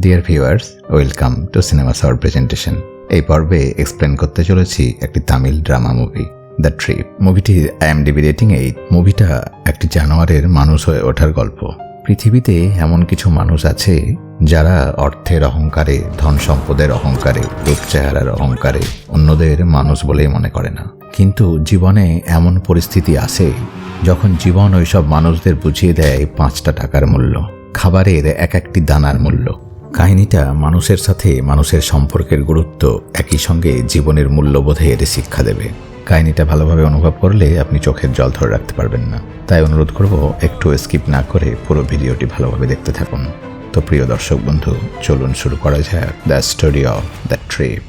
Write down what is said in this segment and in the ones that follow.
Dear viewers welcome to cinema shower presentation এই পর্বে explain করতে চলেছি একটি Tamil drama movie the trip মুভিটির IMDb rating eight মুভিটা একটি জানোয়ারের মানুষ হয়ে ওঠার গল্প। পৃথিবীতে এমন কিছু মানুষ আছে যারা অর্থের অহংকারে, ধন সম্পদের অহংকারে, রূপ চেহারার অহংকারে অন্যদের মানুষ বলেই মনে করে না। কিন্তু জীবনে এমন পরিস্থিতি আসে যখন জীবন ওইসব মানুষদের বুঝিয়ে দেয় পাঁচটা টাকার মূল্য। খাবারের এক একটি দানার মূল্য। কাহিনীটা মানুষের সাথে মানুষের সম্পর্কের গুরুত্ব একই সঙ্গে জীবনের মূল্যবোধের শিক্ষা দেবে। কাহিনীটা ভালোভাবে অনুভব করলে আপনি চোখের জল ধরে রাখতে পারবেন না। তাই অনুরোধ করব, একটু স্কিপ না করে পুরো ভিডিওটি ভালোভাবে দেখতে থাকুন। তো প্রিয় দর্শক বন্ধু, চলুন শুরু করা যাক the story of the trip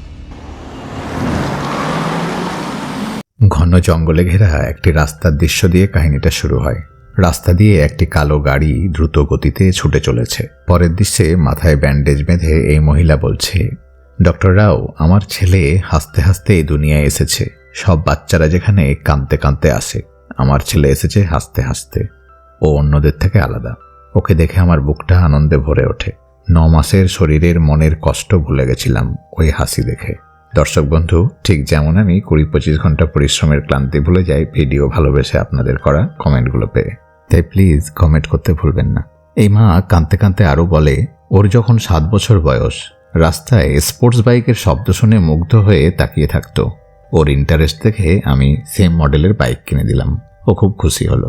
ঘন জঙ্গলে ঘেরা একটি রাস্তার দৃশ্য দিয়ে কাহিনীটা শুরু হয়। রাস্তা দিয়ে একটি কালো গাড়ি দ্রুত গতিতে ছুটে চলেছে। পরের দৃশ্যে মাথায় ব্যান্ডেজ বেঁধে এই মহিলা বলছে, ডক্টর রাও, আমার ছেলে হাসতে হাসতে এই দুনিয়ায় এসেছে। সব বাচ্চারা যেখানে কাঁদতে কাঁদতে আসে। আমার ছেলে এসেছে হাসতে হাসতে। ও অন্যদের থেকে আলাদা। ওকে দেখে আমার বুকটা আনন্দে ভরে ওঠে। ন মাসের শরীরের মনের কষ্ট ভুলে গেছিলাম ওই হাসি দেখে। দর্শক বন্ধু, ঠিক যেমন আমি কুড়ি পঁচিশ ঘণ্টা পরিশ্রমের ক্লান্তি ভুলে যাই, ভিডিও ভালোবেসে আপনাদের করা কমেন্টগুলো পেয়ে। তাই প্লিজ কমেন্ট করতে ভুলবেন না। এই মা কাঁদতে কাঁদতে আরও বলে, ওর যখন সাত বছর বয়স, রাস্তায় স্পোর্টস বাইকের শব্দ শুনে মুগ্ধ হয়ে তাকিয়ে থাকতো। ওর ইন্টারেস্ট দেখে আমি সেম মডেলের বাইক কিনে দিলাম। ও খুব খুশি হলো।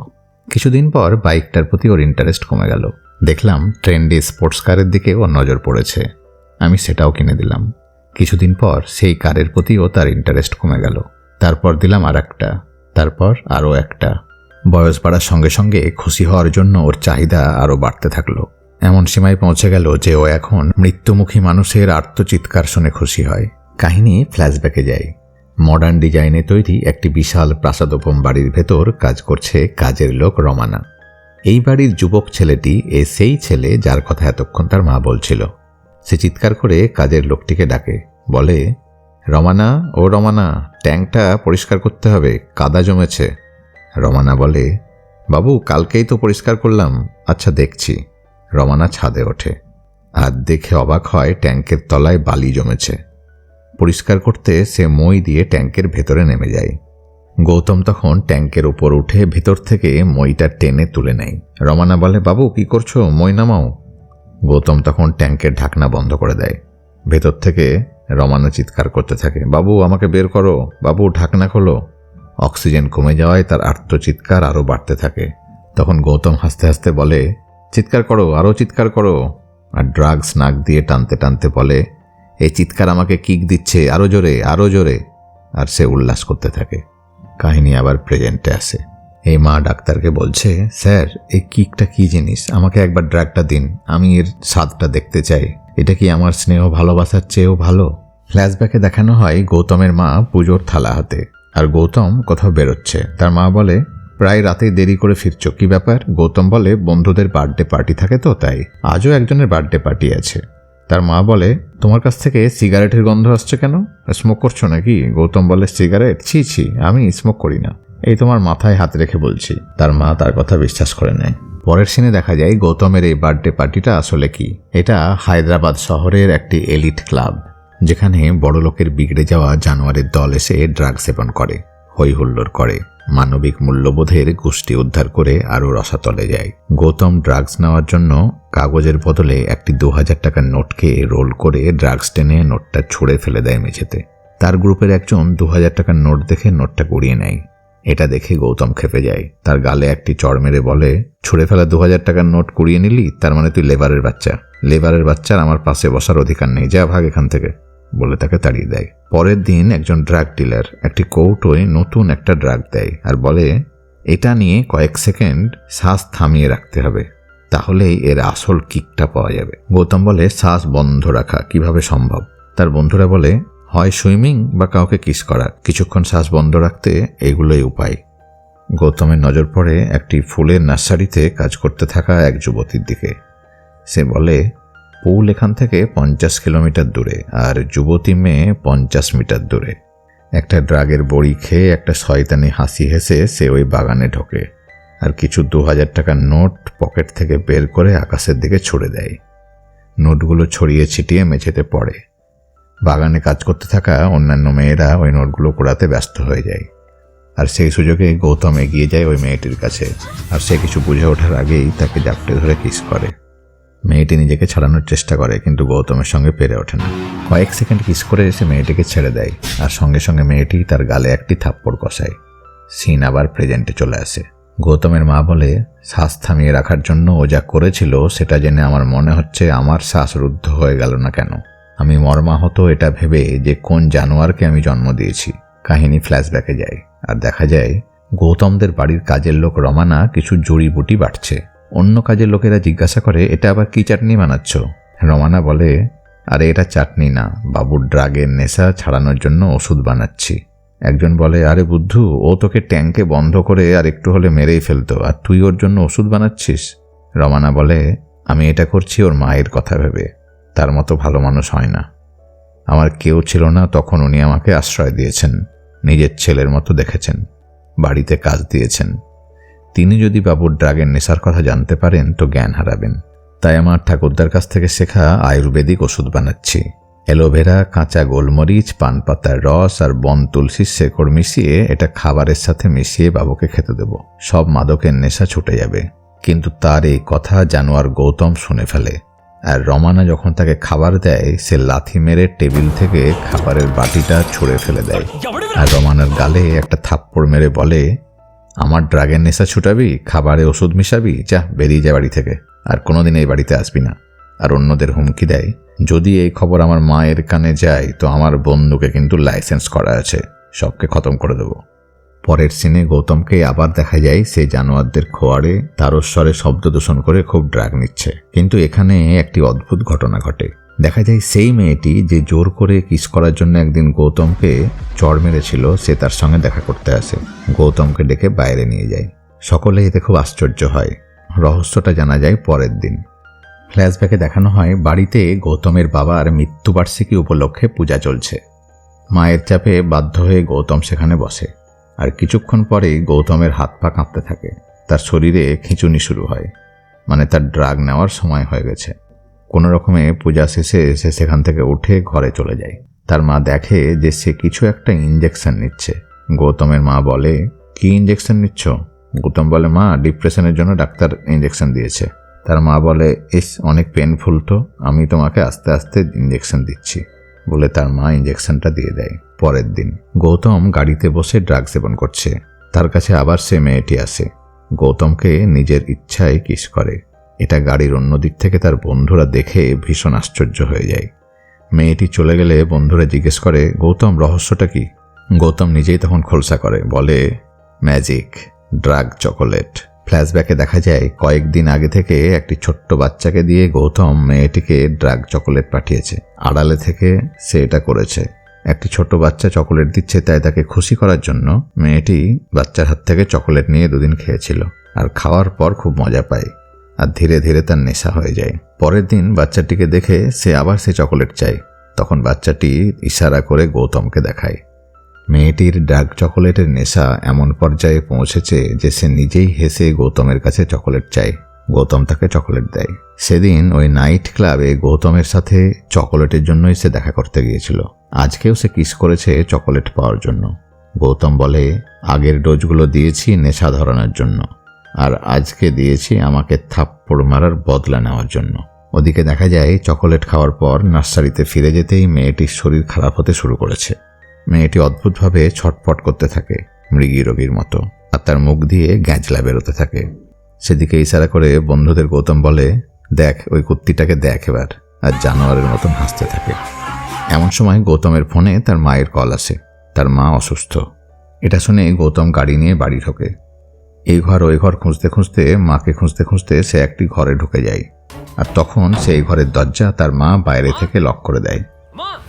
কিছুদিন পর বাইকটার প্রতি ওর ইন্টারেস্ট কমে গেল। দেখলাম ট্রেন্ডি স্পোর্টস কারের দিকে ওর নজর পড়েছে। আমি সেটাও কিনে দিলাম। কিছুদিন পর সেই কারের প্রতিও তার ইন্টারেস্ট কমে গেল। তারপর দিলাম আর একটা তারপর আরও একটা। বয়স বাড়ার সঙ্গে সঙ্গে খুশি হওয়ার জন্য ওর চাহিদা আরও বাড়তে থাকল। এমন সীমায় পৌঁছে গেল যে ও এখন মৃত্যুমুখী মানুষের আর্তচিৎকার শুনে খুশি হয়। কাহিনী ফ্ল্যাশব্যাকে যায়। মডার্ন ডিজাইনে তৈরি একটি বিশাল প্রাসাদোপম বাড়ির ভেতর কাজ করছে কাজের লোক রমানা। এই বাড়ির যুবক ছেলেটি এ সেই ছেলে যার কথা এতক্ষণ তার মা বলছিল। সে চিৎকার করে কাজের লোকটিকে ডাকে। বলে, রমানা, ও রমানা ট্যাঙ্কটা পরিষ্কার করতে হবে, কাদা জমেছে। রমানা বলে, বাবু, কালকেই তো পরিষ্কার করলাম। আচ্ছা দেখছি। রমানা ছাদে ওঠে। আর দেখে অবাক হয়, ট্যাঙ্কের তলায় বালি জমেছে। পরিষ্কার করতে সে মই দিয়ে ট্যাঙ্কের ভেতরে নেমে যায়। গৌতম তখন ট্যাঙ্কের উপর উঠে ভেতর থেকে মইটা টেনে তুলে নেয়। রমানা বলে, বাবু, কি করছ? মই নামাও। গৌতম তখন ট্যাঙ্কের ঢাকনা বন্ধ করে দেয়। ভেতর থেকে রমানা চিৎকার করতে থাকে, বাবু, আমাকে বের করো। বাবু, ঢাকনা খোলো। অক্সিজেন কমে যাওয়ায় তার আর্তচিৎকার আরও বাড়তে থাকে। তখন গৌতম হাসতে হাসতে বলে, চিৎকার করো, আরও চিৎকার করো। আর ড্রাগস নাক দিয়ে টানতে টানতে বলে, এই চিৎকার আমাকে কিক দিচ্ছে, আরও জোরে আরও জোরে। আর সে উল্লাস করতে থাকে। কাহিনী আবার প্রেজেন্টে আসে। এই মা ডাক্তারকে বলছে, স্যার, এই কিকটা কি জিনিস? আমাকে একবার ড্রাগটা দিন, আমি এর স্বাদটা দেখতে চাই। এটা কি আমার স্নেহ ভালোবাসার চেয়েও ভালো? ফ্ল্যাশব্যাকে দেখানো হয় গৌতমের মা পুজোর থালা হাতে। আর গৌতম কোথাও বেরোচ্ছে। তার মা বলে, প্রায় রাতে দেরি করে ফিরছ, কি ব্যাপার? গৌতম বলে, বন্ধুদের বার্থডে পার্টি থাকে তো, তাই। আজও একজনের বার্থডে পার্টি আছে। তার মা বলে, তোমার কাছ থেকে সিগারেটের গন্ধ আসছে কেন? স্মোক করছ নাকি? গৌতম বলে সিগারেট ছি ছি, আমি স্মোক করি না। এই তোমার মাথায় হাত রেখে বলছি। তার মা তার কথা বিশ্বাস করে নেয়। পরের সিনে দেখা যায়, গৌতমের এই বার্থডে পার্টিটা আসলে কি? এটা হায়দ্রাবাদ শহরের একটি এলিট ক্লাব যেখানে বড় লোকের বিগড়ে যাওয়া জানোয়ারের দল এসে ড্রাগ সেবন করে হই হুল্লোড় করে। মানবিক মূল্যবোধের গোষ্ঠী উদ্ধার করে আরও রসাতলে যায়। গৌতম ড্রাগস নেওয়ার জন্য কাগজের বদলে একটি দু হাজার টাকার নোটকে রোল করে ড্রাগস টেনে নোটটা ছুঁড়ে ফেলে দেয় মেঝেতে। তার গ্রুপের একজন দু হাজার টাকার নোট দেখে নোটটা কুড়িয়ে নেয়। এটা দেখে গৌতম খেপে যায়। তার গালে একটি চড় মেরে বলে, ছুঁড়ে ফেলা দু হাজার টাকার নোট কুড়িয়ে নিলি? তার মানে তুই লেবারের বাচ্চা। লেবারের বাচ্চার আমার পাশে বসার অধিকার নেই। যা, ভাগ এখান থেকে। বলে তাকে তাড়িয়ে দেয়। পরের দিন একজন ড্রাগ ডিলার একটি কৌটোয় নতুন একটা ড্রাগ দেয় আর বলে, এটা নিয়ে কয়েক সেকেন্ড শ্বাস থামিয়ে রাখতে হবে, তাহলেই এর আসল কিকটা পাওয়া যাবে। গৌতম বলে, শ্বাস বন্ধ রাখা, কীভাবে সম্ভব? তার বন্ধুরা বলে, হয় সুইমিং বা কাউকে কিস করা, কিছুক্ষণ শ্বাস বন্ধ রাখতে এগুলোই উপায়। গৌতমের নজর পড়ে একটি ফুলের নার্সারিতে কাজ করতে থাকা এক যুবতীর দিকে। সে বলে পুল এখান থেকে পঞ্চাশ কিলোমিটার দূরে আর যুবতী মেয়ে পঞ্চাশ মিটার দূরে। একটা ড্রাগের বড়ি খেয়ে একটা শয়তানি হাসি হেসে সে ওই বাগানে ঢোকে আর কিছু দু হাজার টাকার নোট পকেট থেকে বের করে আকাশের দিকে ছুড়ে দেয়। নোটগুলো ছড়িয়ে ছিটিয়ে মেঝেতে পড়ে। বাগানে কাজ করতে থাকা অন্যান্য মেয়েরা ওই নোটগুলো পোড়াতে ব্যস্ত হয়ে যায়। আর সেই সুযোগে গৌতম এগিয়ে যায় ওই মেয়েটির কাছে। আর সে কিছু বুঝে ওঠার আগেই তাকে জাপটে ধরে কিস করে। মেয়েটি নিজেকে ছাড়ানোর চেষ্টা করে, কিন্তু গৌতমের সঙ্গে পেরে ওঠে না। কয়েক সেকেন্ড কিস করে এসে মেয়েটিকে ছেড়ে দেয়, আর সঙ্গে সঙ্গে মেয়েটি তার গালে একটি থাপ্পড় কষায়। সিন আবার প্রেজেন্টে চলে আসে। গৌতমের মা বলে, শ্বাস থামিয়ে রাখার জন্য ও যা করেছিল, সেটা জেনে আমার মনে হচ্ছে আমার শ্বাস রুদ্ধ হয়ে গেল না কেন? আমি মর্মাহত, এটা ভেবে যে কোন জানোয়ারকে আমি জন্ম দিয়েছি। কাহিনী ফ্ল্যাশব্যাকে যায়, আর দেখা যায়, গৌতমদের বাড়ির কাজের লোক রমানা কিছু জড়িবুটি বাটছে। অন্য কাজের লোকেরা জিজ্ঞাসা করে, এটা আবার কি চাটনি বানাচ্ছ? রমানা বলে, আরে এটা চাটনি না, বাবুর ড্রাগের নেশা ছাড়ানোর জন্য ওষুধ বানাচ্ছি। একজন বলে, আরে বুদ্ধু, ও তোকে ট্যাঙ্কে বন্ধ করে আর একটু হলে মেরেই ফেলতো, আর তুই ওর জন্য ওষুধ বানাচ্ছিস? রমানা বলে, আমি এটা করছি ওর মায়ের কথা ভেবে, তার মতো ভালো মানুষ হয় না। আমার কেউ ছিল না, তখন উনি আমাকে আশ্রয় দিয়েছেন, নিজের ছেলের মতো দেখেছেন, বাড়িতে কাজ দিয়েছেন। তিনি যদি বাবুর ড্রাগের নেশার কথা জানতে পারেন, তো জ্ঞান হারাবেন। তাই আমার ঠাকুরদার কাছ থেকে শেখা আয়ুর্বেদিক ওষুধ বানাচ্ছি। অ্যালোভেরা, কাঁচা গোলমরিচ পান পাতার রস আর বন তুলসীর শেকড় মিশিয়ে এটা খাবারের সাথে মিশিয়ে বাবুকে খেতে দেব। সব মাদকের নেশা ছুটে যাবে। কিন্তু তার এই কথা জানোয়ার গৌতম শুনে ফেলে। আর রমানা যখন তাকে খাবার দেয়, সে লাথি মেরে টেবিল থেকে খাবারের বাটিটা ছুঁড়ে ফেলে দেয়। আর রমানার গালে একটা থাপ্পড় মেরে বলে আমার ড্রাগের নেশা ছুটাবি, খাবারে ওষুধ মিশাবি, যা বেরিয়ে যা বাড়ি থেকে। আর কোনোদিন এই বাড়িতে আসবি না। আর অন্যদের হুমকি দেয়, যদি এই খবর আমার মায়ের কানে যায়, তো আমার বন্ধুকে কিন্তু লাইসেন্স করা আছে। সবকে খতম করে দেবো। পরের সিনে গৌতমকে আবার দেখা যায়, সে জানোয়ারদের খোয়ারে তারস্বরে শব্দ দূষণ করে খুব ড্রাগ নিচ্ছে। কিন্তু এখানে একটি অদ্ভুত ঘটনা ঘটে। দেখা যায় সেই মেয়েটি যে জোর করে কিস করার জন্য একদিন গৌতমকে চড় মেরেছিল, সে তার সঙ্গে দেখা করতে আসে। গৌতমকে ডেকে বাইরে নিয়ে যায়। সকলে এতে খুব আশ্চর্য হয়। রহস্যটা জানা যায় পরের দিন। ফ্ল্যাশব্যাকে দেখানো হয়, বাড়িতে গৌতমের বাবার মৃত্যুবার্ষিকী উপলক্ষে পূজা চলছে। মায়ের চাপে বাধ্য হয়ে গৌতম সেখানে বসে। আর কিছুক্ষণ পরেই গৌতমের হাত পা কাঁপতে থাকে। তার শরীরে খিঁচুনি শুরু হয়। মানে তার ড্রাগ নেওয়ার সময় হয়ে গেছে। কোনো রকমে পূজা শেষে সে সেখান থেকে উঠে ঘরে চলে যায়। তার মা দেখে যে সে কিছু একটা ইঞ্জেকশন নিচ্ছে। গৌতমের মা বলে, কি ইঞ্জেকশন নিচ্ছ? গৌতম বলে, মা ডিপ্রেশনের জন্য ডাক্তার ইঞ্জেকশন দিয়েছে। তার মা বলে, ইস, অনেক পেনফুল তো, আমি তোমাকে আস্তে আস্তে ইঞ্জেকশন দিচ্ছি। বলে তার মা ইঞ্জেকশনটা দিয়ে দেয়। পরের দিন গৌতম গাড়িতে বসে ড্রাগ সেবন করছে। তার কাছে আবার সে মেয়েটি আসে। গৌতমকে নিজের ইচ্ছায় কিস করে। এটা গাড়ির অন্য দিক থেকে তার বন্ধুরা দেখে ভীষণ আশ্চর্য হয়ে যায়। মেয়েটি চলে গেলে বন্ধুরা জিজ্ঞেস করে, গৌতম, রহস্যটা কি? গৌতম নিজেই তখন খোলসা করে, বলে, ম্যাজিক, ড্রাগ, চকোলেট। ফ্ল্যাশব্যাকে দেখা যায়, কয়েকদিন আগে থেকে একটি ছোট্ট বাচ্চাকে দিয়ে গৌতম মেয়েটিকে ড্রাগ, চকোলেট পাঠিয়েছে। আড়ালে থেকে সে এটা করেছে। একটি ছোট বাচ্চা চকোলেট দিচ্ছে তাই তাকে খুশি করার জন্য মেয়েটি বাচ্চার হাত থেকে চকোলেট নিয়ে দুদিন খেয়েছিল। আর খাওয়ার পর খুব মজা পায়। আর ধীরে ধীরে তার নেশা হয়ে যায়। পরের দিন বাচ্চাটিকে দেখে সে আবার সে চকোলেট চায়। তখন বাচ্চাটি ইশারা করে গৌতমকে দেখায়। মেয়েটির ডার্ক চকোলেটের নেশা এমন পর্যায়ে পৌঁছেছে যে সে নিজেই হেসে গৌতমের কাছে চকোলেট চায়। গৌতম তাকে চকোলেট দেয়। সেদিন ওই নাইট ক্লাবে গৌতমের সাথে চকোলেটের জন্যই সে দেখা করতে গিয়েছিল। আজকেও সে কিস করেছে চকোলেট পাওয়ার জন্য। গৌতম বলে, আগের ডোজগুলো দিয়েছি নেশা ধরানোর জন্য। আর আজকে দিয়েছি আমাকে থাপ্পড় মারার বদলা নেওয়ার জন্য। ওদিকে দেখা যায়, চকোলেট খাওয়ার পর নার্সারিতে ফিরে যেতেই মেয়েটির শরীর খারাপ হতে শুরু করেছে। মেয়েটি অদ্ভুতভাবে ছটফট করতে থাকে, মৃগী রোগীর মতো, আর তার মুখ দিয়ে গ্যাঁজলা বেরোতে থাকে। সেদিকে ইশারা করে বন্ধুদের গৌতম বলে, দেখ, ওই কুত্তিটাকে দেখ এবার। আর জানোয়ারের মতন হাসতে থাকে। এমন সময় গৌতমের ফোনে তার মায়ের কল আসে। তার মা অসুস্থ। এটা শুনে গৌতম গাড়ি নিয়ে বাড়ি ঢোকে। এই ঘর ওই ঘর খুঁজতে খুঁজতে, মাকে খুঁজতে খুঁজতে সে একটি ঘরে ঢুকে যায়। আর তখন সেই ঘরের দরজা তার মা বাইরে থেকে লক করে দেয়।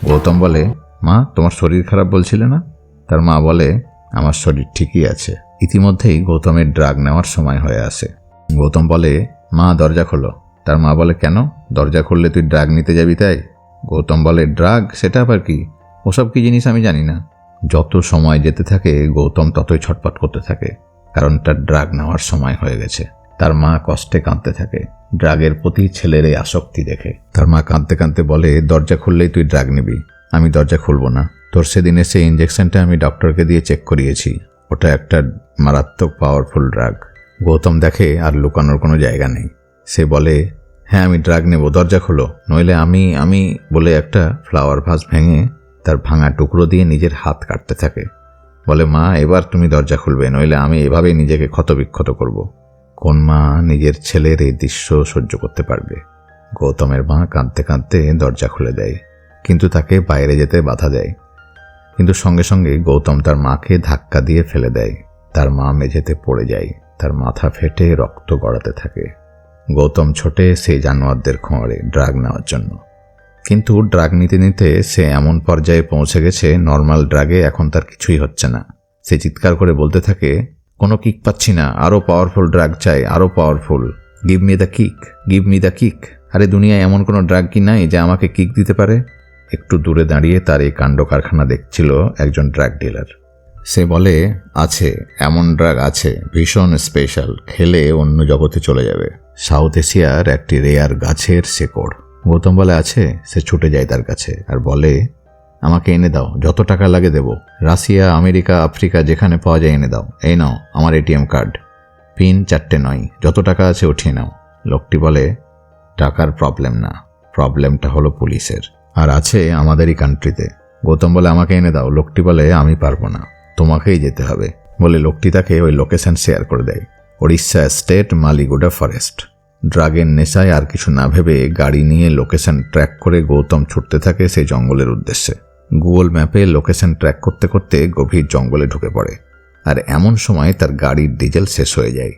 গৌতম বলে, মা, তোমার শরীর খারাপ বলছিলে না? তার মা বলে, আমার শরীর ঠিকই আছে। ইতিমধ্যেই গৌতমের ড্রাগ নেওয়ার সময় হয়ে আসে। গৌতম বলে, মা, দরজা খোলো। তার মা বলে, কেন? দরজা খুললে তুই ড্রাগ নিতে যাবি তাই? গৌতম বলে, ড্রাগ? সেটা আবার কি? ওসব কি জিনিস আমি জানি না। যত সময় যেতে থাকে, গৌতম ততই ছটপট করতে থাকে। কারণ তার ড্রাগ নেওয়ার সময় হয়ে গেছে। তার মা কষ্টে কাঁদতে থাকে। ড্রাগের প্রতি ছেলের এই আসক্তি দেখে। তার মা কাঁদতে কাঁদতে বলে, দরজা খুললেই তুই ড্রাগ নিবি। আমি দরজা খুলবো না। তোর সেদিনে সেই ইঞ্জেকশনটা আমি ডক্টরকে দিয়ে চেক করিয়েছি। ওটা একটা মারাত্মক পাওয়ারফুল ড্রাগ গৌতম দেখে আর লুকানোর কোনো জায়গা নেই। সে বলে হ্যাঁ আমি ড্রাগ নেব, দরজা খোলো। নইলে আমি আমি, বলে একটা ফ্লাওয়ার ভাস ভেঙে তার ভাঙা টুকরো দিয়ে নিজের হাত কাটতে থাকে। বলে, মা, এবার তুমি দরজা খুলবে, নইলে আমি এভাবেই নিজেকে ক্ষতবিক্ষত করব। কোন মা নিজের ছেলের এই দৃশ্য সহ্য করতে পারবে? গৌতমের মা কাঁদতে কাঁদতে দরজা খুলে দেয়, কিন্তু তাকে বাইরে যেতে বাধা দেয়। কিন্তু সঙ্গে সঙ্গে গৌতম তার মাকে ধাক্কা দিয়ে ফেলে দেয়। তার মা মেঝেতে পড়ে যায়, তার মাথা ফেটে রক্ত গড়াতে থাকে। গৌতম ছোটে সেই জানোয়ারদের খোঁড়ে ড্রাগ নেওয়ার জন্য। কিন্তু ড্রাগ নিতে নিতে সে এমন পর্যায়ে পৌঁছে গেছে, নর্মাল ড্রাগে এখন তার কিছুই হচ্ছে না। সে চিৎকার করে বলতে থাকে, কোনো কিক পাচ্ছি না আরও পাওয়ারফুল ড্রাগ চাই আরও powerful give me the kick give me the kick আরে দুনিয়ায় এমন কোনো ড্রাগ কি নাই যে আমাকে কিক দিতে পারে? একটু দূরে দাঁড়িয়ে তার এই কাণ্ড কারখানা দেখছিল একজন ড্রাগ ডিলার। সে বলে, আছে, এমন ড্রাগ আছে, ভীষণ স্পেশাল খেলে অন্য জগতে চলে যাবে। সাউথ এশিয়ার একটি রেয়ার গাছের শেকড়। গৌতম বলে, আছে, সে ছুটে যায় তার কাছে। আর বলে, আমাকে এনে দাও, যত টাকা লাগে দেব। রাশিয়া, আমেরিকা, আফ্রিকা, যেখানে পাওয়া যায় এনে দাও। এই নাও, আমার এটিএম কার্ড। পিন চারটে নয়। যত টাকা আছে উঠিয়ে নাও। লোকটি বলে, টাকার প্রবলেম না। প্রবলেমটা হলো পুলিশের। আর আছে আমাদেরই কান্ট্রিতে গৌতম বলে, আমাকে এনে দাও। লোকটি বলে, আমি পারব না। তোমাকেই যেতে হবে। বলে লোকটি তাকে ওই লোকেশন শেয়ার করে দেয়। ওড়িশা স্টেট মালিগুডা ফরেস্ট ড্রাগের নেশায় আর কিছু না ভেবে গাড়ি নিয়ে লোকেশন ট্র্যাক করে গৌতম ছুটতে থাকে সেই জঙ্গলের উদ্দেশ্যে। গুগল ম্যাপে লোকেশন ট্র্যাক করতে করতে গভীর জঙ্গলে ঢুকে পড়ে। আর এমন সময় তার গাড়ির ডিজেল শেষ হয়ে যায়।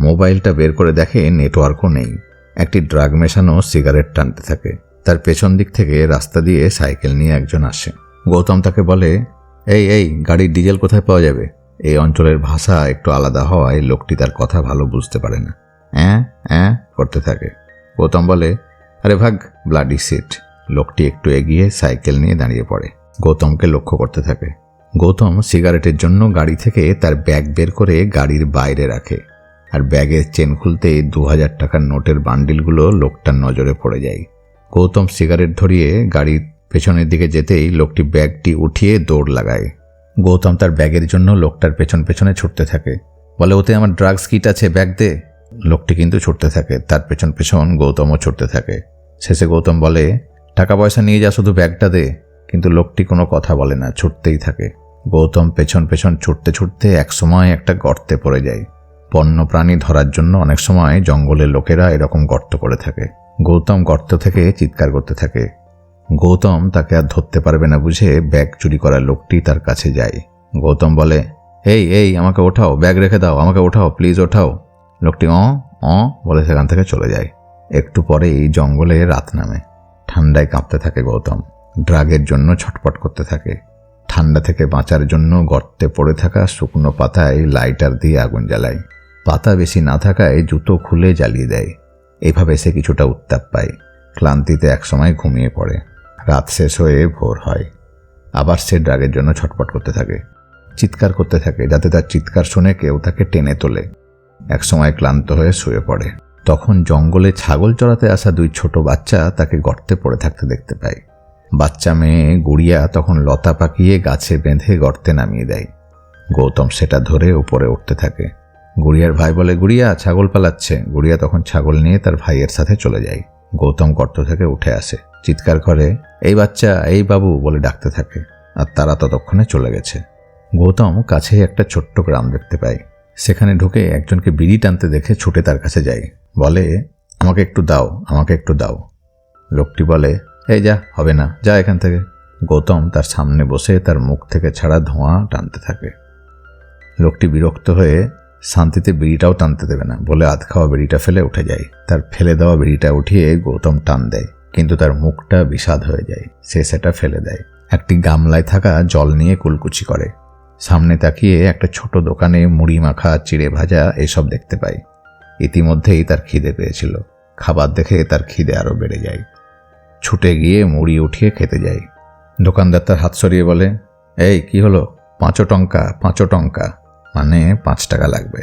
মোবাইলটা বের করে দেখে নেটওয়ার্কও নেই। একটি ড্রাগ মেশানো সিগারেট টানতে থাকে। তার পেছন দিক থেকে রাস্তা দিয়ে সাইকেল নিয়ে একজন আসে। গৌতম তাকে বলে, এই এই, গাড়ির ডিজেল কোথায় পাওয়া যাবে? এই অঞ্চলের ভাষা একটু আলাদা হওয়ায় লোকটি তার কথা ভালো বুঝতে পারে না। অ্যাঁ অ্যাঁ করতে থাকে। গৌতম বলে, আরে ভাগ ব্লাডি সিট লোকটি একটু এগিয়ে সাইকেল নিয়ে দাঁড়িয়ে পড়ে। গৌতমকে লক্ষ্য করতে থাকে। গৌতম সিগারেটের জন্য গাড়ি থেকে তার ব্যাগ বের করে গাড়ির বাইরে রাখে। আর ব্যাগের চেন খুলতেই দু হাজার টাকার নোটের বান্ডিলগুলো লোকটার নজরে পড়ে যায়। গৌতম সিগারেট ধরিয়ে গাড়ির পেছনের দিকে যেতেই লোকটি ব্যাগটি উঠিয়ে দৌড় লাগায়। গৌতম তার ব্যাগের জন্য লোকটার পেছন পেছনে ছুটতে থাকে। বলে, ওতে আমার ড্রাগস কিট আছে, ব্যাগ দে। লোকটি কিন্তু ছুটতে থাকে, তার পেছন পেছন গৌতমও ছুটতে থাকে। শেষে গৌতম বলে টাকা পয়সা নিয়ে যা, শুধু ব্যাগটা দে। কিন্তু লোকটি কোনো কথা বলে না, ছুটতেই থাকে। গৌতম পেছন পেছন ছুটতে ছুটতে একসময় একটা গর্তে পড়ে যায়। বন্য প্রাণী ধরার জন্য অনেক সময় জঙ্গলের লোকেরা এরকম গর্ত করে থাকে। গৌতম গর্ত থেকে চিৎকার করতে থাকে। গৌতম তাকে আর ধরতে পারবে না বুঝে ব্যাগ চুরি করার লোকটি তার কাছে যায়। গৌতম বলে, এই এই, আমাকে ওঠাও, ব্যাগ রেখে দাও, আমাকে ওঠাও, প্লিজ ওঠাও। লোকটি অ অ বলে সেখান থেকে চলে যায়। একটু পরেই জঙ্গলে রাত নামে। ঠান্ডায় কাঁপতে থাকে গৌতম। ড্রাগের জন্য ছটপট করতে থাকে। ঠান্ডা থেকে বাঁচার জন্য গর্তে পড়ে থাকা শুকনো পাতায় লাইটার দিয়ে আগুন জ্বালায়। পাতা বেশি না থাকায় জুতো খুলে জ্বালিয়ে দেয়। এভাবে সে কিছুটা উত্তাপ পায়। ক্লান্তিতে একসময় ঘুমিয়ে পড়ে। রাত শেষ হয়ে ভোর হয়। আবার সে ড্রাগের জন্য ছটপট করতে থাকে। চিৎকার করতে থাকে যাতে তার চিৎকার শুনে কেউ তাকে টেনে তোলে। একসময় ক্লান্ত হয়ে শুয়ে পড়ে। তখন জঙ্গলে ছাগল চড়াতে আসা দুই ছোট বাচ্চা তাকে গর্তে পড়ে থাকতে দেখতে পায়। বাচ্চা মেয়ে গুড়িয়া তখন লতা পাকিয়ে গাছে বেঁধে গর্তে নামিয়ে দেয়। গৌতম সেটা ধরে উপরে উঠতে থাকে। গুড়িয়ার ভাই বলে, গুড়িয়া, ছাগল পালাচ্ছে। গুড়িয়া তখন ছাগল নিয়ে তার ভাইয়ের সাথে চলে যায়। গৌতম গর্ত থেকে উঠে আসে। চিৎকার করে, এই বাচ্চা, এই বাবু, বলে ডাকতে থাকে। আর তারা ততক্ষণে চলে গেছে। গৌতম কাছেই একটা ছোট্ট গ্রাম দেখতে পায়। সেখানে ঢুকে একজনকে বিড়ি টানতে দেখে ছুটে তার কাছে যায় বলে, আমাকে একটু দাও, আমাকে একটু দাও। লোকটি বলে, এই যা, হবে না, যা এখান থেকে। গৌতম তার সামনে বসে তার মুখ থেকে ছাড়া ধোঁয়া টানতে থাকে। লোকটি বিরক্ত হয়ে শান্তিতে বিড়িটাও টানতে দেবে না, বলে আধ খাওয়া বিড়িটা ফেলে উঠে যায়। তার ফেলে দেওয়া বিড়িটা উঠিয়ে গৌতম টান দেয়, কিন্তু তার মুখটা বিষাদ হয়ে যায়। সে সেটা ফেলে দেয়। একটি গামলায় থাকা জল নিয়ে কুলকুচি করে। সামনে তাকিয়ে একটা ছোট দোকানে মুড়ি মাখা, চিড়ে ভাজা এসব দেখতে পাই। ইতিমধ্যেই তার খিদে পেয়েছিল। খাবার দেখে তার খিদে আরও বেড়ে যায়। ছুটে গিয়ে মুড়ি উঠিয়ে খেতে যাই। দোকানদার তার হাত সরিয়ে বলে, এই, কি হলো? পাঁচো টঙ্কা পাঁচো টঙ্কা। মানে পাঁচ টাকা লাগবে।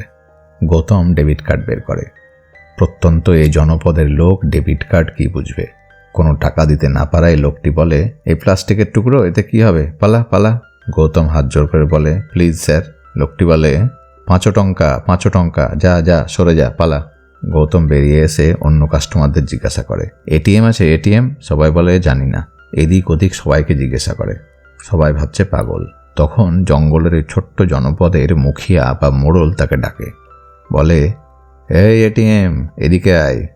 গৌতম ডেবিট কার্ড বের করে। প্রত্যন্ত এই জনপদের লোক ডেবিট কার্ড কি বুঝবে? কোনো টাকা দিতে না পারায় লোকটি বলে, এই প্লাস্টিকের টুকরো, এতে কি হবে? পালা পালা। গৌতম হাত জোর করে বলে, প্লিজ স্যার। লোকটি বলে পাঁচো টঙ্কা পাঁচো টঙ্কা, যা যা, সরে যা, পালা। গৌতম বেরিয়ে এসে অন্য কাস্টমারদের জিজ্ঞাসা করে এটিএম আছে এটিএম সবাই বলে, জানি না। এদিক ওদিক সবাইকে জিজ্ঞাসা করে। সবাই ভাবছে পাগল। তখন জঙ্গলের ছোট্ট জনপদের মুখিয়া বা মোড়ল তাকে ডাকে। বলে, এই এটিএম এদিকে আয়।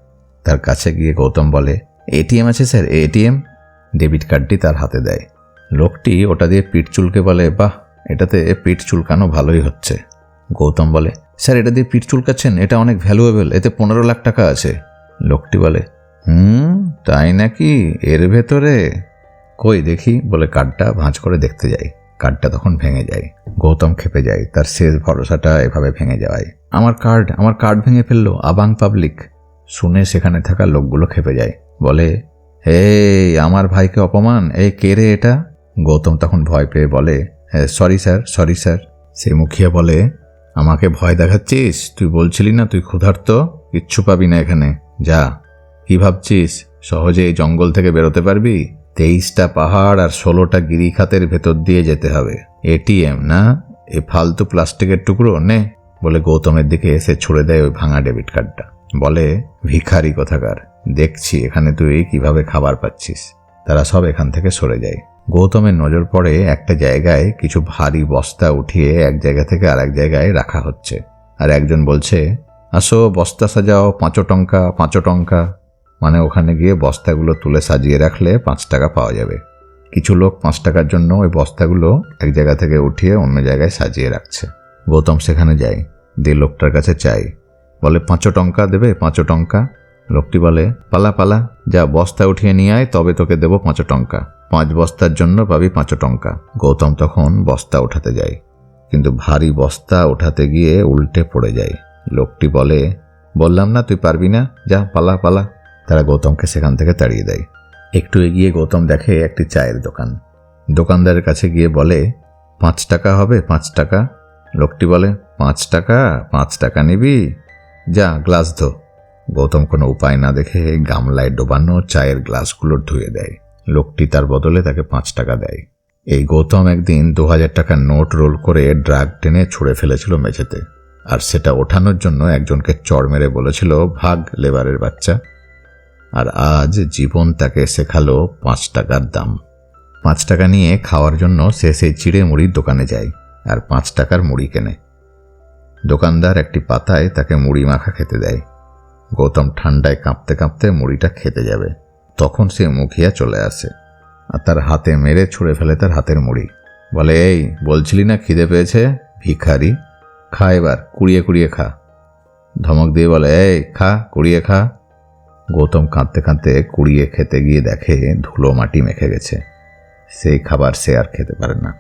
তার কাছে গিয়ে গৌতম বলে এটিএম আছে স্যার এটিএম ডেবিট কার্ডটি তার হাতে দেয়। লোকটি ওটা দিয়ে পিঠ চুলকে বলে, বাহ, এটাতে পিঠ চুলকানো ভালোই হচ্ছে। গৌতম বলে, স্যার, এটা দিয়ে পিঠ চুলকাচ্ছেন, এটা অনেক ভ্যালুয়েবল এতে পনেরো লাখ টাকা আছে। লোকটি বলে, হুম, তাই নাকি? এর ভেতরে? কই দেখি, বলে কার্ডটা ভাঁজ করে দেখতে যাই। কার্ডটা তখন ভেঙে যায়। গৌতম খেপে যায়, তার শেষ ভরসাটা এভাবে ভেঙে যাওয়ায়। আমার কার্ড আমার কার্ড ভেঙে ফেলল, আবাং পাবলিক। শুনে সেখানে থাকা লোকগুলো খেপে যায়। বলে এই আমার ভাইকে অপমান? এই কে রে এটা? গৌতম তখন ভয় পেয়ে বলে সরি স্যার সরি স্যার সে মুখিয়া বলে, আমাকে ভয় দেখাচ্ছিস? তুই বলছিলি না তুই ক্ষুধার্ত? কিচ্ছু পাবি না এখানে। যা। কি ভাবছিস? সহজে এই জঙ্গল থেকে বেরোতে পারবি? তেইশটা পাহাড় আর ষোলোটা গিরিখাতের ভেতর দিয়ে যেতে হবে। এটিএম না? এ ফালতু প্লাস্টিকের টুকরো, নে। বলে গৌতমের দিকে এসে ছুড়ে দেয় ওই ভাঙা ডেবিট কার্ডটা। বলে, ভিখারি কোথাকার? দেখছি এখানে তুই কীভাবে খাবার পাচ্ছিস। তারা সব এখান থেকে সরে যায়। গৌতমের নজর পড়ে একটা জায়গায় কিছু ভারী বস্তা উঠিয়ে এক জায়গা থেকে আর এক জায়গায় রাখা হচ্ছে। আর একজন বলছে, আসো, বস্তা সাজাও পাঁচো টঙ্কা পাঁচো টঙ্কা। মানে ওখানে গিয়ে বস্তাগুলো তুলে সাজিয়ে রাখলে পাঁচ টাকা পাওয়া যাবে। কিছু লোক পাঁচ টাকার জন্য ওই বস্তাগুলো এক জায়গা থেকে উঠিয়ে অন্য জায়গায় সাজিয়ে রাখছে। গৌতম সেখানে যায়। দিয়ে লোকটার কাছে চাই বলে পাঁচো টঙ্কা দেবে? পাঁচো টঙ্কা? লোকটি বলে, পালা পালা। যা বস্তা উঠিয়ে নিয়ে আয়, তবে তোকে দেবো পাঁচো টঙ্কা। পাঁচ বস্তার জন্য পাবি পাঁচো টঙ্কা। গৌতম তখন বস্তা উঠাতে যায়, কিন্তু ভারী বস্তা ওঠাতে গিয়ে উল্টে পড়ে যায়। লোকটি বলে, বললাম না তুই পারবি না, যা, পালা পালা। তারা গৌতমকে সেখান থেকে তাড়িয়ে দেয়। একটু এগিয়ে গৌতম দেখে একটি চায়ের দোকান। দোকানদারের কাছে গিয়ে বলে, পাঁচ টাকা হবে, পাঁচ টাকা। লোকটি বলে, পাঁচ টাকা পাঁচ টাকা নিবি? যা, গ্লাস ধো। গৌতম কোনো উপায় না দেখে গামলায় ডোবানো চায়ের গ্লাসগুলো ধুয়ে দেয়। লোকটি তার বদলে তাকে পাঁচ টাকা দেয়। এই গৌতম একদিন দু হাজার টাকার নোট রোল করে ড্রাগ টেনে ছুঁড়ে ফেলেছিল মেঝেতে। আর সেটা ওঠানোর জন্য একজনকে চড় মেরে বলেছিল, ভাগ লেবারের বাচ্চা। আর আজ জীবন তাকে শেখালো পাঁচ টাকার দাম। পাঁচ টাকা নিয়ে খাওয়ার জন্য সে সেই চিড়ে মুড়ির দোকানে যায় আর পাঁচ টাকার মুড়ি কেনে। দোকানদার একটি পাতায় তাকে মুড়ি মাখা খেতে দেয়। গৌতম ঠান্ডায় কাঁপতে কাঁপতে মুড়িটা খেতে যাবে। তখন সে মুখিয়া চলে আসে আর তার হাতে মেরে ছুঁড়ে ফেলে তার হাতের মুড়ি। বলে, এই, বলছিলি না খিদে পেয়েছে? ভিখারি, খা এবার, কুড়িয়ে কুড়িয়ে খা। ধমক দিয়ে বলে, এই, খা, কুড়িয়ে খা। গৌতম কাঁদতে কাঁদতে কুড়িয়ে খেতে গিয়ে দেখে ধুলো মাটি মেখে গেছে। সেই খাবার সে আর খেতে পারে না।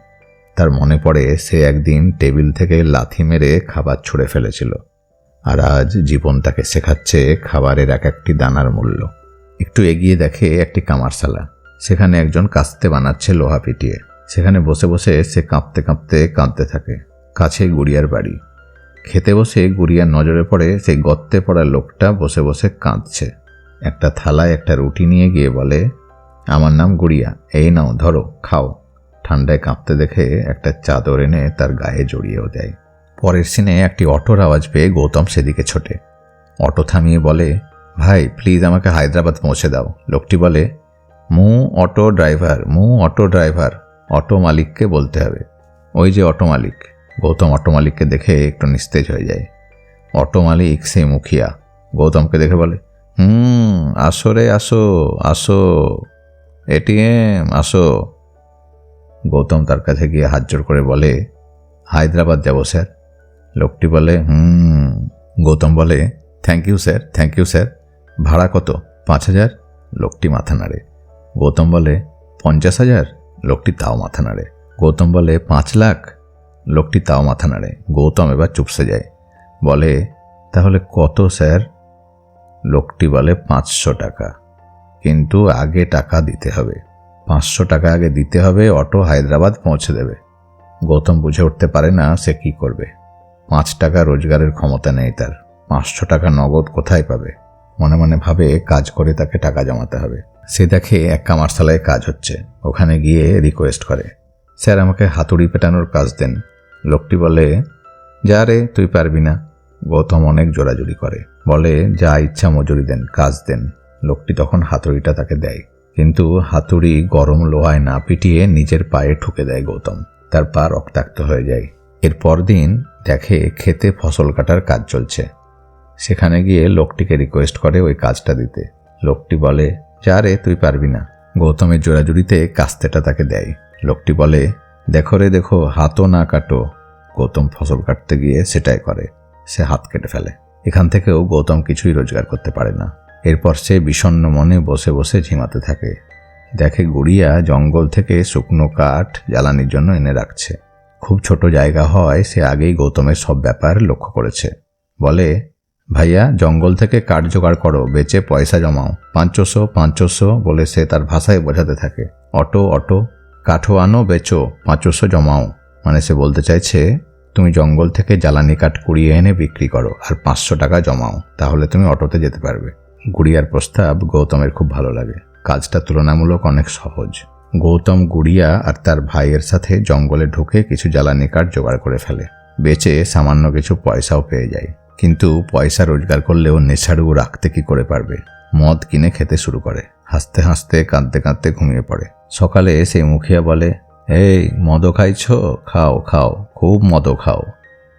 তার মনে পড়ে সে একদিন টেবিল থেকে লাথি মেরে খাবার ছুঁড়ে ফেলেছিল। আর আজ জীবন তাকে শেখাচ্ছে খাবারের এক একটি দানার মূল্য। একটু এগিয়ে দেখে একটি কামারশালা। সেখানে একজন কাস্তে বানাচ্ছে লোহা পিটিয়ে। সেখানে বসে বসে সে কাঁপতে কাঁপতে কাঁদতে থাকে। কাছে গুড়িয়ার বাড়ি। খেতে বসে গুড়িয়ার নজরে পড়ে সেই গর্তে পড়া লোকটা বসে বসে কাঁদছে। একটা থালায় একটা রুটি নিয়ে গিয়ে বলে, আমার নাম গুড়িয়া, এই নাও, ধরো, খাও। ঠান্ডায় কাঁপতে দেখে একটা চাদর এনে তার গায়ে জড়িয়েও দেয়। পরের সিনে একটি অটোর আওয়াজ পেয়ে গৌতম সেদিকে ছোটে। অটো থামিয়ে বলে ভাই প্লিজ আমাকে হায়দ্রাবাদ পৌঁছে দাও। লোকটি বলে, মু অটো ড্রাইভার, মু অটো ড্রাইভার, অটো মালিককে বলতে হবে। ওই যে অটো মালিক, গৌতম অটো মালিককে দেখে একটু নিস্তেজ হয়ে যায়। অটো মালিক সে মুখিয়া, গৌতমকে দেখে বলে, হুম, আসো রে, আসো আসো এটিএম আসো। গৌতম তার কাছে গিয়ে হাত জোর করে বলে, হায়দ্রাবাদ যাব, স্যার। লোকটি বলে, হুম। গৌতম বলে, thank you, sir, thank you, sir. ভাড়া কত? পাঁচ হাজার? লোকটি মাথা নাড়ে। গৌতম বলে, পঞ্চাশ হাজার? লোকটি তাও মাথা নাড়ে। গৌতম বলে, পাঁচ লাখ? লোকটি তাও মাথা নাড়ে। গৌতম এবার চুপসে যায়। বলে, তাহলে কত স্যার? লোকটি বলে, পাঁচশো টাকা। কিন্তু আগে টাকা দিতে হবে। পাঁচশো টাকা আগে দিতে হবে, অটো হায়দ্রাবাদ পৌঁছে দেবে। গৌতম বুঝে উঠতে পারে না সে কি করবে। পাঁচ টাকা রোজগারের ক্ষমতা নেই তার। পাঁচশো টাকা নগদ কোথায় পাবে? মনে মনে ভাবে কাজ করে তাকে টাকা জমাতে হবে। সে দেখে এক কামারশালায় কাজ হচ্ছে। ওখানে গিয়ে রিকোয়েস্ট করে। স্যার, আমাকে হাতুড়ি পেটানোর কাজ দেন। লোকটি বলে, যা রে, তুই পারবি না। গৌতম অনেক জোরাজুরি করে। বলে, যা ইচ্ছা মজুরি দেন, কাজ দেন। লোকটি তখন হাতুড়িটা তাকে দেয়। কিন্তু হাতুড়ি গরম লোহায় না পিটিয়ে নিজের পায়ে ঠুকে দেয় গৌতম। তার পা রক্তাক্ত হয়ে যায়। এর পরদিন দেখে খেতে ফসল কাটার কাজ চলছে। সেখানে গিয়ে লোকটিকে রিকোয়েস্ট করে ওই কাজটা দিতে। লোকটি বলে, যা রে, তুই পারবি না। গৌতমের জোড়াজুড়িতে কাস্তেটা তাকে দেয়। লোকটি বলে, দেখো রে, দেখো, হাতও না কাটো। গৌতম ফসল কাটতে গিয়ে সেটাই করে। সে হাত কেটে ফেলে। এখান থেকেও গৌতম কিছুই রোজগার করতে পারে না। এরপর সে বিষণ্ণ মনে বসে বসে ঝিমাতে থাকে। দেখে গুড়িয়া জঙ্গল থেকে শুকনো কাঠ জ্বালানির জন্য এনে রাখছে। খুব ছোট জায়গা হয় সে আগেই গৌতমের সব ব্যাপার লক্ষ্য করেছে। বলে ভাইয়া, জঙ্গল থেকে কাঠ জোগাড় করো, বেচে পয়সা জমাও। পাঁচশো পাঁচশো বলে সে তার ভাষায় বোঝাতে থাকে। অটো অটো, কাঠও আনো, বেচো, পাঁচশো জমাও। মানে সে বলতে চাইছে, তুমি জঙ্গল থেকে জ্বালানি কাঠ কুড়িয়ে এনে বিক্রি করো আর পাঁচশো টাকা জমাও, তাহলে তুমি অটোতে যেতে পারবে। গুড়িয়ার প্রস্তাব গৌতমের খুব ভালো লাগে। কাজটা তুলনামূলক অনেক সহজ। গৌতম গুড়িয়া আর তার ভাইয়ের সাথে জঙ্গলে ঢুকে কিছু জ্বালানি কাঠ জোগাড় করে ফেলে। বেচে সামান্য কিছু পয়সাও পেয়ে যায়। কিন্তু পয়সা রোজগার করলেও নেশাড়ু রাখতে কি করে পারবে? মদ কিনে খেতে শুরু করে। হাসতে হাসতে, কাঁদতে কাঁদতে ঘুমিয়ে পড়ে। সকালে সেই মুখিয়া বলে, এই, মদও খাইছ? খাও খাও, খুব মদও খাও।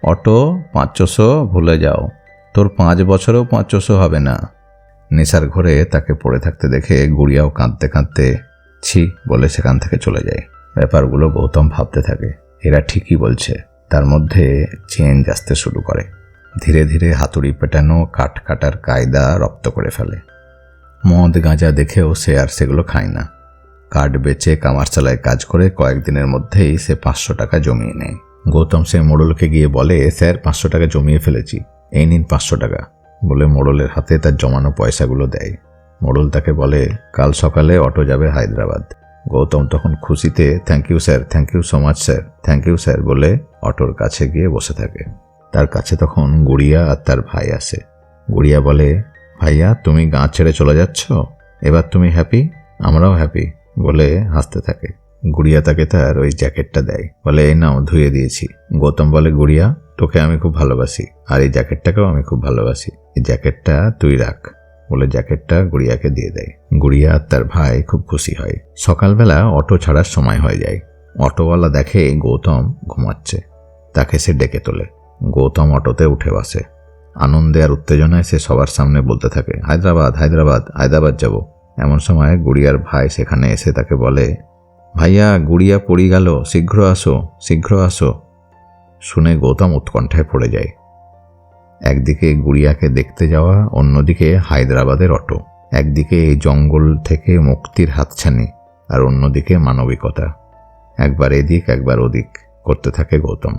অটো, পাঁচশো, ভুলে যাও। তোর পাঁচ বছরেও পাঁচশো হবে না। নেশার ঘরে তাকে পড়ে থাকতে দেখে গুড়িয়াও কাঁদতে কাঁদতে, ছি, বলে সেখান থেকে চলে যায়। ব্যাপারগুলো গৌতম ভাবতে থাকে। এরা ঠিকই বলছে। তার মধ্যে চেঞ্জ আসতে শুরু করে। ধীরে ধীরে হাতুড়ি পেটানো কাঠ কাটার কায়দা রপ্ত করে ফেলে। মদ গাঁজা দেখেও সে আর সেগুলো খায় না। কাঠ বেচে কামারচালায় কাজ করে কয়েকদিনের মধ্যেই সে পাঁচশো টাকা জমিয়ে নেয়। গৌতম সে মোড়লকে গিয়ে বলে, স্যার, পাঁচশো টাকা জমিয়ে ফেলেছি। এই নিন পাঁচশো টাকা। বলে মোড়লের হাতে তার জমানো পয়সাগুলো দেয়। মোড়ল তাকে বলে, কাল সকালে অটো যাবে হায়দ্রাবাদ। গৌতম তখন খুশিতে, thank you, sir, thank you so much, sir, thank you, sir, বলে অটোর কাছে গিয়ে বসে থাকে। তার কাছে তখন গুড়িয়া আর তার ভাই আসে। গুড়িয়া বলে, ভাইয়া, তুমি গাঁ ছেড়ে চলে যাচ্ছ? এবার তুমি হ্যাপি আমরাও হ্যাপি বলে হাসতে থাকে। গুড়িয়া তাকে তার ওই জ্যাকেটটা দেয়। বলে, এই নাও, ধুয়ে দিয়েছি। গৌতম বলে, গুড়িয়া, তোকে আমি খুব ভালোবাসি, আর এই জ্যাকেটটাকেও আমি খুব ভালোবাসি। এই জ্যাকেটটা তুই রাখ। বলে জ্যাকেটটা গুড়িয়াকে দিয়ে দেয়। গুড়িয়া আর তার ভাই খুব খুশি হয়। সকালবেলা অটো ছাড়ার সময় হয়ে যায়। অটোওয়ালা দেখে গৌতম ঘুমাচ্ছে। তাকে সে ডেকে তোলে। গৌতম অটোতে উঠে বসে। আনন্দে আর উত্তেজনায় সে সবার সামনে বলতে থাকে, হায়দ্রাবাদ হায়দ্রাবাদ হায়দ্রাবাদ যাব। এমন সময় গুড়িয়ার ভাই সেখানে এসে তাকে বলে, ভাইয়া, গুড়িয়া পড়ি গেল, শীঘ্র আসো শীঘ্র আসো। শুনে গৌতম উৎকণ্ঠায় পড়ে যায়। একদিকে গুড়িয়াকে দেখতে যাওয়া, অন্যদিকে হায়দ্রাবাদের অটো। একদিকে এই জঙ্গল থেকে মুক্তির হাতছানি, আর অন্যদিকে মানবিকতা। একবার এদিক, একবার ওদিক, করতে থাকে গৌতম।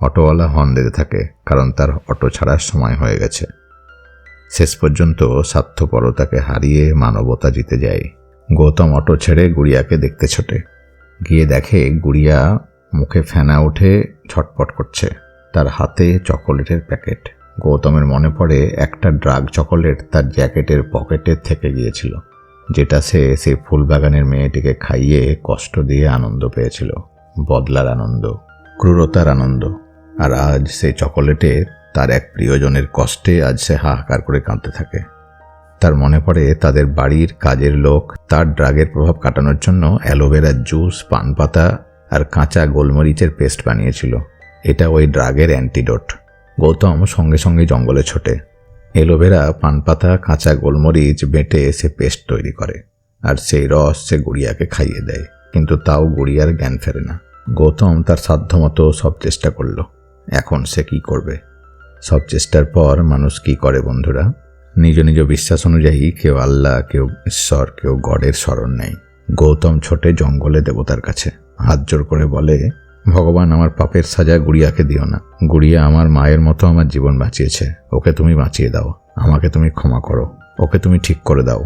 অটোওয়ালা হর্ন দিতে থাকে, কারণ তার অটো ছাড়ার সময় হয়ে গেছে। শেষ পর্যন্ত স্বার্থপরতাকে হারিয়ে মানবতা জিতে যায়। গৌতম অটো ছেড়ে গুড়িয়াকে দেখতে ছোটে। গিয়ে দেখে গুড়িয়া মুখে ফেনা উঠে ছটপট করছে। তার হাতে চকোলেটের প্যাকেট। গৌতমের মনে পড়ে একটা ড্রাগ চকোলেট তার জ্যাকেটের পকেটে থেকে গিয়েছিল, যেটা সে সেই ফুলবাগানের মেয়েটিকে খাইয়ে কষ্ট দিয়ে আনন্দ পেয়েছিল। বদলার আনন্দ, ক্রূরতার আনন্দ। আর আজ সেই চকোলেটে তার এক প্রিয়জনের কষ্টে আজ সে হাহাকার করে কাঁদতে থাকে। তার মনে পড়ে তাদের বাড়ির কাজের লোক তার ড্রাগের প্রভাব কাটানোর জন্য অ্যালোভেরার জুস পান পাতা আর কাঁচা গোলমরিচের পেস্ট বানিয়েছিল। এটা ওই ড্রাগের অ্যান্টিডোট। গৌতম সঙ্গে সঙ্গে জঙ্গলে ছোটে। এলোভেরা পান পাতা কাঁচা গোলমরিচ বেটে সে পেস্ট তৈরি করে আর সেই রস সে গুড়িয়াকে খাইয়ে দেয়। কিন্তু তাও গুড়িয়ার জ্ঞান ফেরে না। গৌতম তার সাধ্যমতো সব চেষ্টা করল। এখন সে কি করবে? সব চেষ্টার পর মানুষ কি করে বন্ধুরা? নিজ নিজ বিশ্বাস অনুযায়ী কেউ আল্লাহ, কেউ ঈশ্বর, কেউ গডের স্মরণ নেই। গৌতম ছোটে জঙ্গলে দেবতার কাছে। হাত জোর করে বলে, ভগবান, আমার পাপের সাজা গুড়িয়াকে দিও না। গুড়িয়া আমার মায়ের মতো আমার জীবন বাঁচিয়েছে। ওকে তুমি বাঁচিয়ে দাও। আমাকে তুমি ক্ষমা করো। ওকে তুমি ঠিক করে দাও।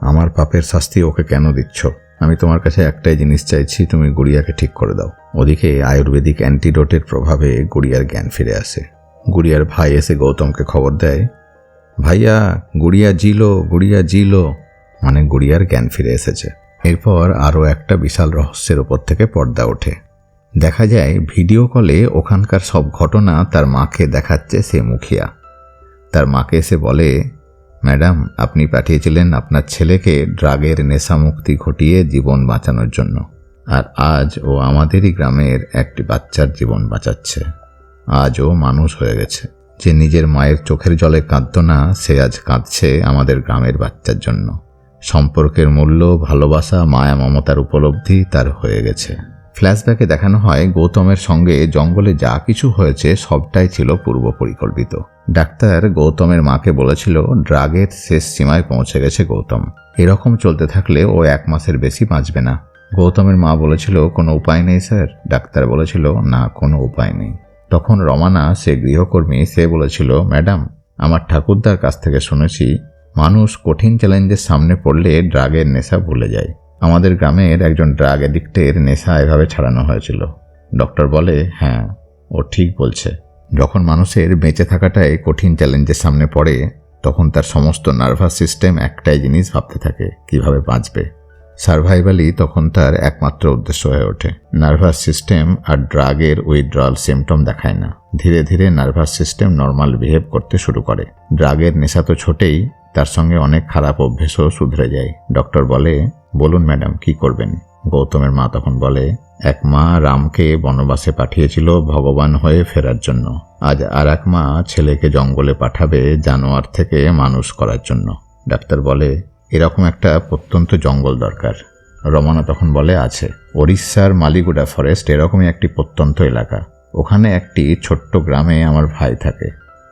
আমার পাপের শাস্তি ওকে কেন দিচ্ছ? আমি তোমার কাছে একটাই জিনিস চাইছি, তুমি গুড়িয়াকে ঠিক করে দাও। ওদিকে আয়ুর্বেদিক অ্যান্টিডোটের প্রভাবে গুড়িয়ার জ্ঞান ফিরে আসে। গুড়িয়ার ভাই এসে গৌতমকে খবর দেয়, ভাইয়া, গুড়িয়া জিলো গুড়িয়া জিলো। মানে গুড়িয়ার জ্ঞান ফিরে এসেছে। এরপর আরও একটা বিশাল রহস্যের ওপর থেকে পর্দা ওঠে। দেখা যায়, ভিডিও কলে ওখানকার সব ঘটনা তার মাকে দেখাচ্ছে সে মুখিয়া। তার মাকে এসে বলে ম্যাডাম, আপনি পাঠিয়েছিলেন আপনার ছেলেকে ড্রাগের নেশামুক্তি ঘটিয়ে জীবন বাঁচানোর জন্য। আর আজ ও আমাদেরই গ্রামের একটি বাচ্চার জীবন বাঁচাচ্ছে। আজ ও মানুষ হয়ে গেছে। যে নিজের মায়ের চোখের জলে কাঁদত না, সে আজ কাঁদছে আমাদের গ্রামের বাচ্চার জন্য। সম্পর্কের মূল্য, ভালোবাসা, মায়া, মমতার উপলব্ধি তার হয়ে গেছে। ফ্ল্যাশব্যাকে দেখানো হয়, গৌতমের সঙ্গে জঙ্গলে যা কিছু হয়েছে সবটাই ছিল পূর্ব পরিকল্পিত। ডাক্তার গৌতমের মাকে বলেছিল, ড্রাগের শেষ সীমায় পৌঁছে গেছে গৌতম। এরকম চলতে থাকলে ও এক মাসের বেশি বাঁচবে না। গৌতমের মা বলেছিল, কোনো উপায় নেই, স্যার। ডাক্তার বলেছিল, না, কোনো উপায় নেই। তখন রমানা, সে গৃহকর্মী, সে বলেছিল, ম্যাডাম, আমার ঠাকুরদার কাছ থেকে শুনেছি, মানুষ কঠিন চ্যালেঞ্জের সামনে পড়লে ড্রাগের নেশা ভুলে যায়। আমাদের গ্রামের একজন ড্রাগ অ্যাডিক্টের নেশা এভাবে ছাড়ানো হয়েছিল। ডক্টর বলে হ্যাঁ ও ঠিক বলছে। যখন মানুষের বেঁচে থাকাটাই কঠিন চ্যালেঞ্জের সামনে পড়ে, তখন তার সমস্ত নার্ভাস সিস্টেম একটাই জিনিস ভাবতে থাকে, কীভাবে বাঁচবে। সার্ভাইভালই তখন তার একমাত্র উদ্দেশ্য হয়ে ওঠে। নার্ভাস সিস্টেম আর ড্রাগের উইথড্রল সিমটম দেখায় না। ধীরে ধীরে নার্ভাস সিস্টেম নর্মাল বিহেভ করতে শুরু করে। ড্রাগের নেশা তো ছোটেই, তার সঙ্গে অনেক খারাপ অভ্যেসও শুধরে যায়। ডক্টর বলে, বলুন ম্যাডাম, কি করবেন? গৌতমের মা তখন বলে, এক মা রামকে বনবাসে পাঠিয়েছিল ভগবান হয়ে ফেরার জন্য। আজ আর এক মা ছেলেকে জঙ্গলে পাঠাবে জানোয়ার থেকে মানুষ করার জন্য। ডাক্তার বলে এরকম একটা প্রত্যন্ত জঙ্গল দরকার। রমনা তখন বলে, আছে। ওড়িশার মালিগুডা ফরেস্ট এরকমই একটি প্রত্যন্ত এলাকা। ওখানে একটি ছোট্ট গ্রামে আমার ভাই থাকে।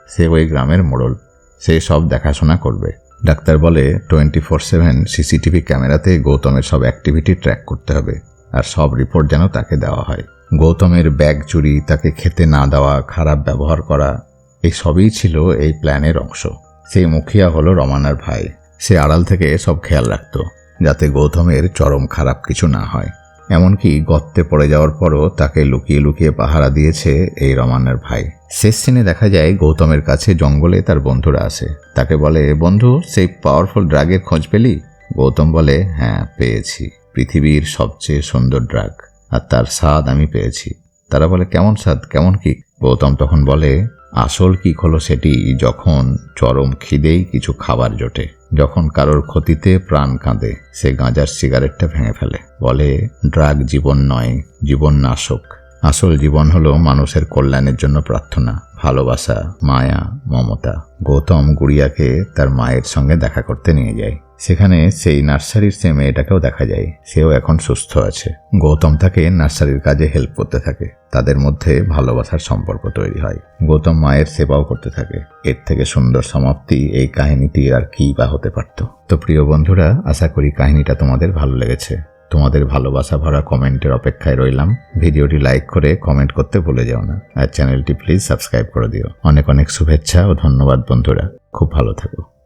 সে ওই গ্রামের মোড়ল। সে সব দেখাশোনা করবে। ডাক্তার বলে, টোয়েন্টি ফোর সেভেন সিসিটিভি ক্যামেরাতে গৌতমের সব অ্যাক্টিভিটি ট্র্যাক করতে হবে। আর সব রিপোর্ট যেন তাকে দেওয়া হয়। গৌতমের ব্যাগ চুরি, তাকে খেতে না দেওয়া, খারাপ ব্যবহার করা, এই সবই ছিল এই প্ল্যানের অংশ। সেই মুখিয়া হলো রমানার ভাই। সে আড়াল থেকে সব খেয়াল রাখত, যাতে গৌতমের চরম খারাপ কিছু না হয়। এমনকি গর্তে পড়ে যাওয়ার পরও তাকে লুকিয়ে লুকিয়ে পাহারা দিয়েছে এই রমানের ভাই। শেষ সিনে দেখা যায় গৌতমের কাছে জঙ্গলে তার বন্ধুরা আসে। তাকে বলে, বন্ধু, সেই পাওয়ারফুল ড্রাগের খোঁজ পেলি? গৌতম বলে হ্যাঁ পেয়েছি। পৃথিবীর সবচেয়ে সুন্দর ড্রাগ আর তার স্বাদ আমি পেয়েছি। তারা বলে, কেমন স্বাদ? কেমন কি? গৌতম তখন বলে আসল কি হলো সেটি যখন চরম খিদেই কিছু খাবার জোটে। যখন কারোর ক্ষতিতে প্রাণ কাঁদে, সে গাঁজার সিগারেটটা ভেঙে ফেলে। বলে, ড্রাগ জীবন নয়, জীবন নাশক। আসল জীবন হলো মানুষের কল্যাণের জন্য প্রার্থনা, ভালোবাসা, মায়া, মমতা। গৌতম গুড়িয়াকে তার মায়ের সঙ্গে দেখা করতে নিয়ে যায়। সেখানে সেই নার্সারির সে মেয়েটাকেও দেখা যায়। সেও এখন সুস্থ আছে। গৌতম তাকে নার্সারির কাজে হেল্প করতে থাকে। তাদের মধ্যে ভালোবাসার সম্পর্ক তৈরি হয়। গৌতম মায়ের সেবাও করতে থাকে। এর থেকে সুন্দর সমাপ্তি এই কাহিনীটি আর কি বা হতে পারত। তো প্রিয় বন্ধুরা, আশা করি কাহিনীটা তোমাদের ভালো লেগেছে। তোমাদের ভালোবাসা ভরা কমেন্টের অপেক্ষায় রইলাম। ভিডিওটি লাইক করে কমেন্ট করতে ভুলে যাও না। আর চ্যানেলটি প্লিজ সাবস্ক্রাইব করে দিও। অনেক অনেক শুভেচ্ছা ও ধন্যবাদ বন্ধুরা। খুব ভালো থাকো।